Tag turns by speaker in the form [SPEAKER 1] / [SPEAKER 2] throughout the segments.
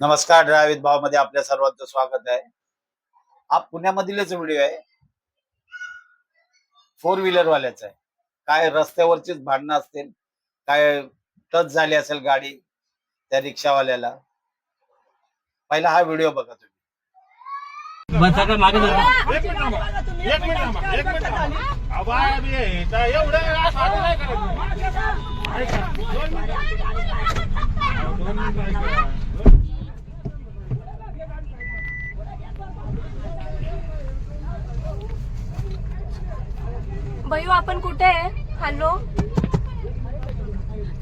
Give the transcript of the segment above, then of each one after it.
[SPEAKER 1] नमस्कार ड्रायवित भावमध्ये आपल्या सर्वांचं स्वागत आहे. हा पुण्यामधीलच व्हिडिओ आहे. फोर व्हीलर वाल्याचा आहे. काय रस्त्यावरचीच भांडणं असतील काय टच झाली असेल गाडी त्या रिक्षावाल्याला. पहिला हा व्हिडिओ बघा तुम्ही.
[SPEAKER 2] बसा का मागे जरा.
[SPEAKER 3] एक मिनिट थांबा, एक मिनिट थांबा. अबा, बी आहे. तर एवढं असं आधी नाही करायचं. ऐका. दोन मिनिटं. दोन मिनिटं ऐका.
[SPEAKER 4] भैयू आपण कुठे आहे? हॅलो?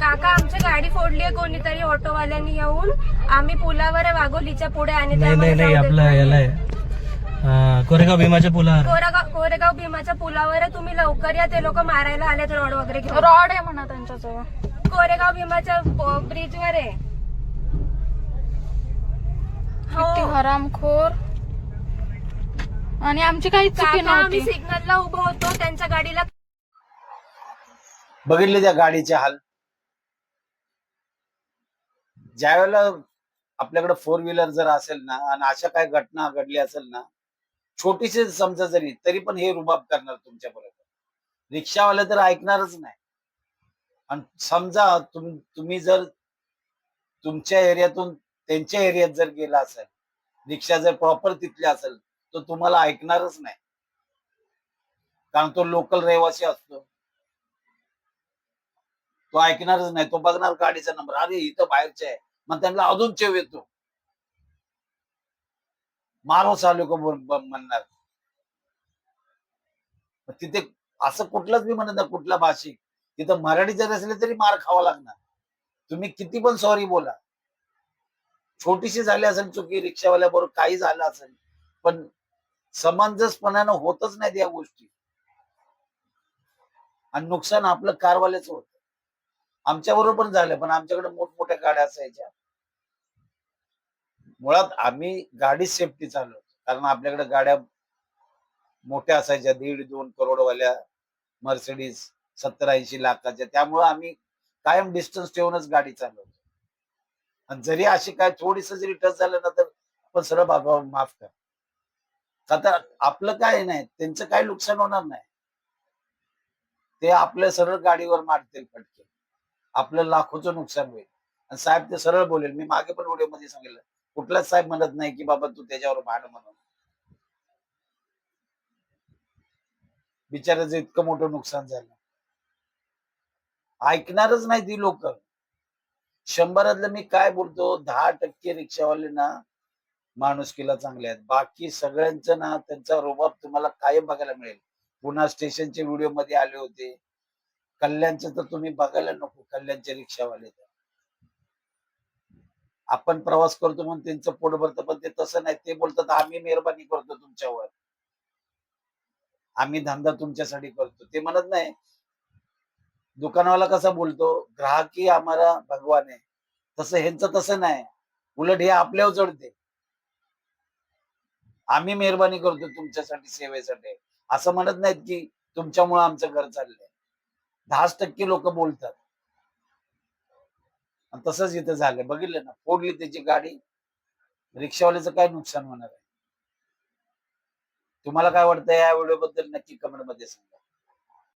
[SPEAKER 4] काका आमची गाडी फोडली आहे कोणीतरी ऑटोवाल्यांनी येऊन. आम्ही पुलावर आहे वाघोलीच्या पुढे आणि
[SPEAKER 2] नाही नाही नाही आपलं
[SPEAKER 4] नाही.
[SPEAKER 2] याला आहे. कोरेगाव भीमाच्या पुलावर.
[SPEAKER 4] कोरेगाव कोरेगाव भीमाच्या पुलावर आहे. तुम्ही लवकर या ते लोक मारायला आलेत रॉड वगैरे घेऊन.
[SPEAKER 5] रॉड आहे म्हणा त्यांच्याजवळ.
[SPEAKER 4] कोरेगाव भीमाच्या ब्रिज वर आहे.
[SPEAKER 5] किती
[SPEAKER 4] हो.
[SPEAKER 5] हरामखोर. आणि आमची काही चुकी
[SPEAKER 4] काका आम्ही
[SPEAKER 5] नव्हती.
[SPEAKER 4] सिग्नलला उभं होतो त्यांच्या गाडीला
[SPEAKER 1] बघितले त्या गाडीचे हाल. ज्यावेळेला आपल्याकडे फोर व्हीलर जर असेल ना आणि अशा काही घटना घडली असेल ना छोटीशी समजा जरी तरी पण हे रुबाब करणार तुमच्या बरोबर रिक्षावाले तर ऐकणारच नाही. आणि समजा तुम तुम्ही जर तुमच्या एरियातून त्यांच्या एरियात जर गेला असेल रिक्षा जर प्रॉपर तिथली असेल तर तुम्हाला ऐकणारच नाही. कारण तो लोकल रहिवासी असतो. तो ऐकणारच नाही. तो बघणार गाडीचा नंबर अरे इथं बाहेरचे आहे. मग त्यांना अजून चेव येतो. मारो चालू का म्हणणार. तिथे असं कुठलंच मी म्हणत नाही कुठला भाषिक. तिथं मराठी जर असले तरी मार खावा लागणार. तुम्ही किती पण सॉरी बोला. छोटीशी झाली असेल चुकी रिक्षावाल्या बरोबर काही झालं असेल. पण समंजसपणानं होतच नाहीत या गोष्टी. आणि नुकसान आपलं कारवाल्याच होत. आमच्या बरोबर पण झालं पण आमच्याकडे मोठमोठ्या गाड्या असायच्या. मुळात आम्ही गाडी सेफ्टी चालवतो कारण आपल्याकडे गाड्या मोठ्या असायच्या दीड दोन करोडवाल्या मर्सिडीज सत्तर ऐंशी लाखाच्या. त्यामुळे आम्ही कायम डिस्टन्स ठेवूनच गाडी चालवतो. आणि जरी अशी काय थोडीस जरी टच झालं ना तर आपण सरळ बाबा माफ करा. आता आपलं काय नाही त्यांचं काय नुकसान होणार नाही. ते आपल्या सरळ गाडीवर मारतील फटके. आपलं लाखोचं नुकसान होईल. आणि साहेब ते सरळ बोलेल. मी मागे पण व्हिडिओ सांगितलं. कुठलाच साहेब म्हणत नाही की बाबा तू त्याच्यावर भांड म्हणून. बिचाराचं इतकं मोठं नुकसान झालं. ऐकणारच नाही ती लोक. शंभरातलं मी काय बोलतो दहा टक्के रिक्षावाले ना माणुसकीला चांगले आहेत. बाकी सगळ्यांचं ना त्यांचा रोबाब तुम्हाला कायम बघायला मिळेल. पुन्हा स्टेशनचे व्हिडिओमध्ये आले होते. कल्याणचं तर तुम्ही बघायला नको. कल्याणचे रिक्षावाले तर. आपण प्रवास करतो म्हणून त्यांचं पोट भरतं पण ते तसं नाही. ते बोलतात आम्ही मेहरबानी करतो तुमच्यावर. आम्ही धंदा तुमच्यासाठी करतो. ते म्हणत नाही. दुकानवाला कसा बोलतो ग्राहकी आम्हाला भगवान आहे. तसं ह्यांचं तसं नाही. उलट हे आपल्यावर चढते. आम्ही मेहरबानी करतो तुमच्यासाठी सेवेसाठी. असं म्हणत नाहीत की तुमच्यामुळे आमचं घर चाललंय. दहाच टक्के लोक बोलतात. आणि तसंच इथं झालं बघितलं ना फोडली त्याची गाडी रिक्षावाल्याचं काय नुकसान होणार आहे? तुम्हाला काय वाटतं या व्हिडिओ बद्दल नक्की कमेंटमध्ये सांगा.